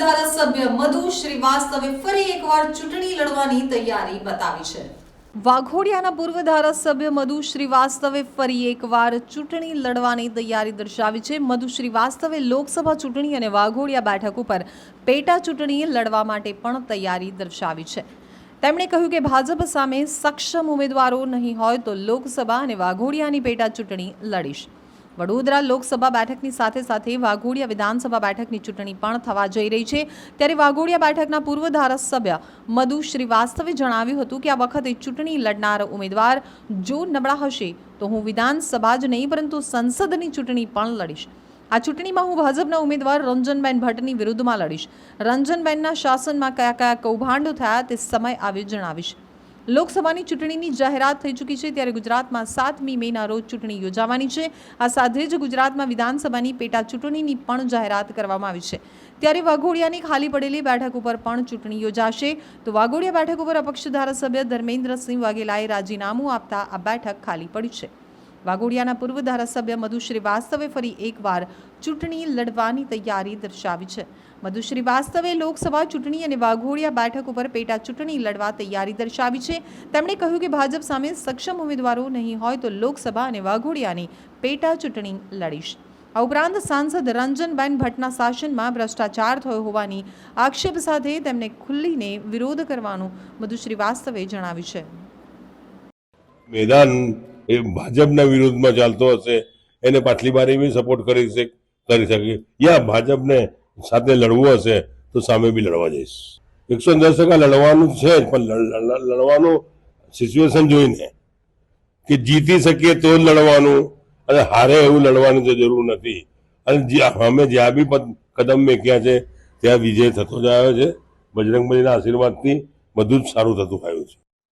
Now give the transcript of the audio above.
ધારાસભ્ય મધુ શ્રીવાસ્તવે ફરી એકવાર ચૂંટણી લડવાની તૈયારી બતાવી છે. વાઘોડિયાના પૂર્વ ધારાસભ્ય મધુ શ્રીવાસ્તવે ફરી એકવાર ચૂંટણી લડવાની તૈયારી દર્શાવી છે. મધુ શ્રીવાસ્તવે લોકસભા ચૂંટણી અને વાઘોડિયા બેઠક ઉપર પેટા ચૂંટણી લડવા માટે પણ તૈયારી દર્શાવી છે. તેમણે કહ્યું કે ભાજપ સામે સક્ષમ ઉમેદવારો નહીં હોય તો લોકસભા અને વાઘોડિયાની પેટા ચૂંટણી લડીશ. વડોદરા લોકસભા બેઠકની સાથે સાથે વાઘોડિયા વિધાનસભા બેઠકની ચૂંટણી પણ થવા જઈ રહી છે. ત્યારે વાઘોડિયા બેઠકના પૂર્વ ધારાસભ્ય મધુ શ્રીવાસ્તવે જણાવ્યું હતું કે આ વખતે ચૂંટણી લડનાર ઉમેદવાર જો નબળા હશે તો હું વિધાનસભા જ નહીં, પરંતુ સંસદની ચૂંટણી પણ લડીશ. આ ચૂંટણીમાં હું ભાજપના ઉમેદવાર રંજનબેન ભટ્ટની વિરુદ્ધમાં લડીશ. રંજનબેનના શાસનમાં કયા કયા કૌભાંડો થયા તે સમય આવ્યો જણાવીશ. લોકસભાની ચૂંટણીની જાહેરાત થઈ ચૂકી છે ત્યારે ગુજરાતમાં સાતમી મેના રોજ ચૂંટણી યોજાવાની છે. આ સાથે જ ગુજરાતમાં વિધાનસભાની પેટા ચૂંટણીની પણ જાહેરાત કરવામાં આવી છે. ત્યારે વાઘોડિયાની ખાલી પડેલી બેઠક ઉપર પણ ચૂંટણી યોજાશે. તો વાઘોડિયા બેઠક ઉપર અપક્ષ ધારાસભ્ય ધર્મેન્દ્રસિંહ વાઘેલાએ રાજીનામું આપતા આ બેઠક ખાલી પડી છે. વાઘોડિયાના પૂર્વ ધારાસભ્ય મધુ શ્રીવાસ્તવે ફરી એકવાર ચૂંટણી લડવાની તૈયારી દર્શાવી છે. મધુ શ્રીવાસ્તવે લોકસભા ચૂંટણી અને વાઘોડિયા બેઠક ઉપર પેટા ચૂંટણી લડવા તૈયારી દર્શાવી છે. તેમણે કહ્યું કે ભાજપ સામે સક્ષમ ઉમેદવારો નહીં હોય તો લોકસભા અને વાઘોડિયાની પેટા ચૂંટણી લડીશ. આ ઉપરાંત સાંસદ રંજનબેન ભટ્ટના શાસનમાં ભ્રષ્ટાચાર થયો હોવાની આક્ષેપ સાથે તેમને ખુલ્લીને વિરોધ કરવાનું મધુ શ્રીવાસ્તવે જણાવ્યું છે. મેદાન એ ભાજપના વિરોધમાં ચાલતો હશે, એને પાછલી બારી બી સપોર્ટ કરી શકે કરી શકે. યા ભાજપને સાથે લડવું હશે, તો સામે બી લડવા જઈશ. એકસો દસ ટકા લડવાનું છે પણ લડ- લડ- લડવાનું સિચ્યુએશન જોઈને કે જીતી શકીએ તો જ લડવાનું, અને હારે એવું લડવાની તો જરૂર નથી. અને અમે જ્યાં બી કદમ મેક્યા છે, ત્યાં વિજય થતો જ આવ્યો છે. બજરંગબલીના આશીર્વાદથી બધું જ સારું થતું આવ્યું છે.